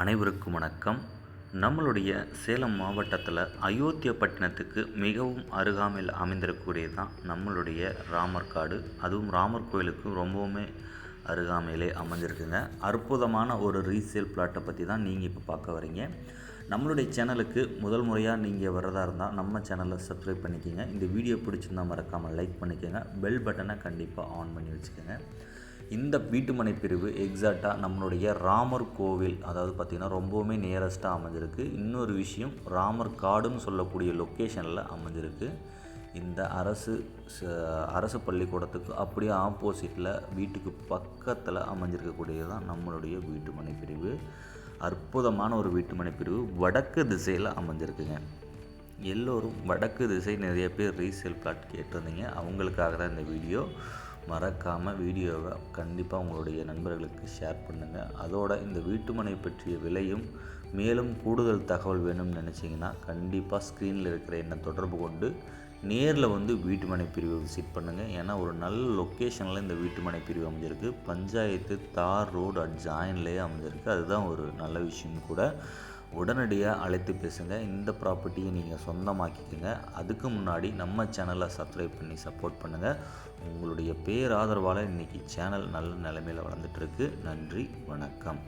அனைவருக்கும் வணக்கம். நம்மளுடைய சேலம் மாவட்டத்தில் அயோத்தியப்பட்டினத்துக்கு மிகவும் அருகாமையில் அமைந்திருக்கக்கூடியது தான் நம்மளுடைய ராமர் காடு. அதுவும் ராமர் கோயிலுக்கு ரொம்பவுமே அருகாமையிலே அமைஞ்சிருக்குங்க. அற்புதமான ஒரு ரீசேல் பிளாட்டை பற்றி தான் நீங்கள் இப்போ பார்க்க வரீங்க. நம்மளுடைய சேனலுக்கு முதல் முறையாக நீங்கள் வர்றதா இருந்தால் நம்ம சேனலை சப்ஸ்கிரைப் பண்ணிக்கோங்க. இந்த வீடியோ பிடிச்சிருந்தா மறக்காமல் லைக் பண்ணிக்கோங்க. பெல் பட்டனை கண்டிப்பாக ஆன் பண்ணி வச்சுக்கோங்க. இந்த வீட்டுமனை பிரிவு எக்ஸாக்டாக நம்மளுடைய ராமர் கோவில் அதாவது பார்த்திங்கன்னா ரொம்பவுமே நியரஸ்ட்டாக அமைஞ்சிருக்கு. இன்னொரு விஷயம் ராமர் காடுன்னு சொல்லக்கூடிய லொக்கேஷனில் அமைஞ்சிருக்கு. இந்த அரசு ச- அரசு பள்ளிக்கூடத்துக்கு அப்படியே ஆப்போசிட்டில் வீட்டுக்கு பக்கத்தில் அமைஞ்சிருக்கக்கூடியது தான் நம்மளுடைய வீட்டுமனை பிரிவு. அற்புதமான ஒரு வீட்டுமனை பிரிவு வடக்கு திசையில் அமைஞ்சிருக்குங்க. எல்லோரும் வடக்கு திசை நிறைய பேர் ரீசேல் பிளாட் கேட்டிருந்தீங்க. அவங்களுக்காக தான் இந்த வீடியோ. மறக்காமல் வீடியோவை கண்டிப்பாக உங்களுடைய நண்பர்களுக்கு ஷேர் பண்ணுங்கள் அதோட இந்த வீட்டுமனை பற்றிய விலையும் மேலும் கூடுதல் தகவல் வேணும்னு நினச்சிங்கன்னா கண்டிப்பாக ஸ்க்ரீனில் இருக்கிற என்னை தொடர்பு கொண்டு நேரில் வந்து வீட்டுமனை பிரிவை விசிட் பண்ணுங்கள் ஏன்னா ஒரு நல்ல லொக்கேஷனில் இந்த வீட்டுமனை பிரிவு அமைஞ்சிருக்கு. பஞ்சாயத்து தார் ரோடு அட் ஜாயின்லேயே அமைஞ்சிருக்கு. அதுதான் ஒரு நல்ல விஷயம் கூட உடனடியாக அழைத்து பேசுங்க. இந்த ப்ராப்பர்ட்டியை நீங்கள் சொந்தமாக்கிக்கோங்க. அதுக்கு முன்னாடி நம்ம சேனலை சப்ஸ்கிரைப் பண்ணி சப்போர்ட் பண்ணுங்கள் உங்களுடைய பேராதரவால் இன்றைக்கி சேனல் நல்ல நிலைமையில் வளர்ந்துட்டுருக்கு நன்றி வணக்கம்.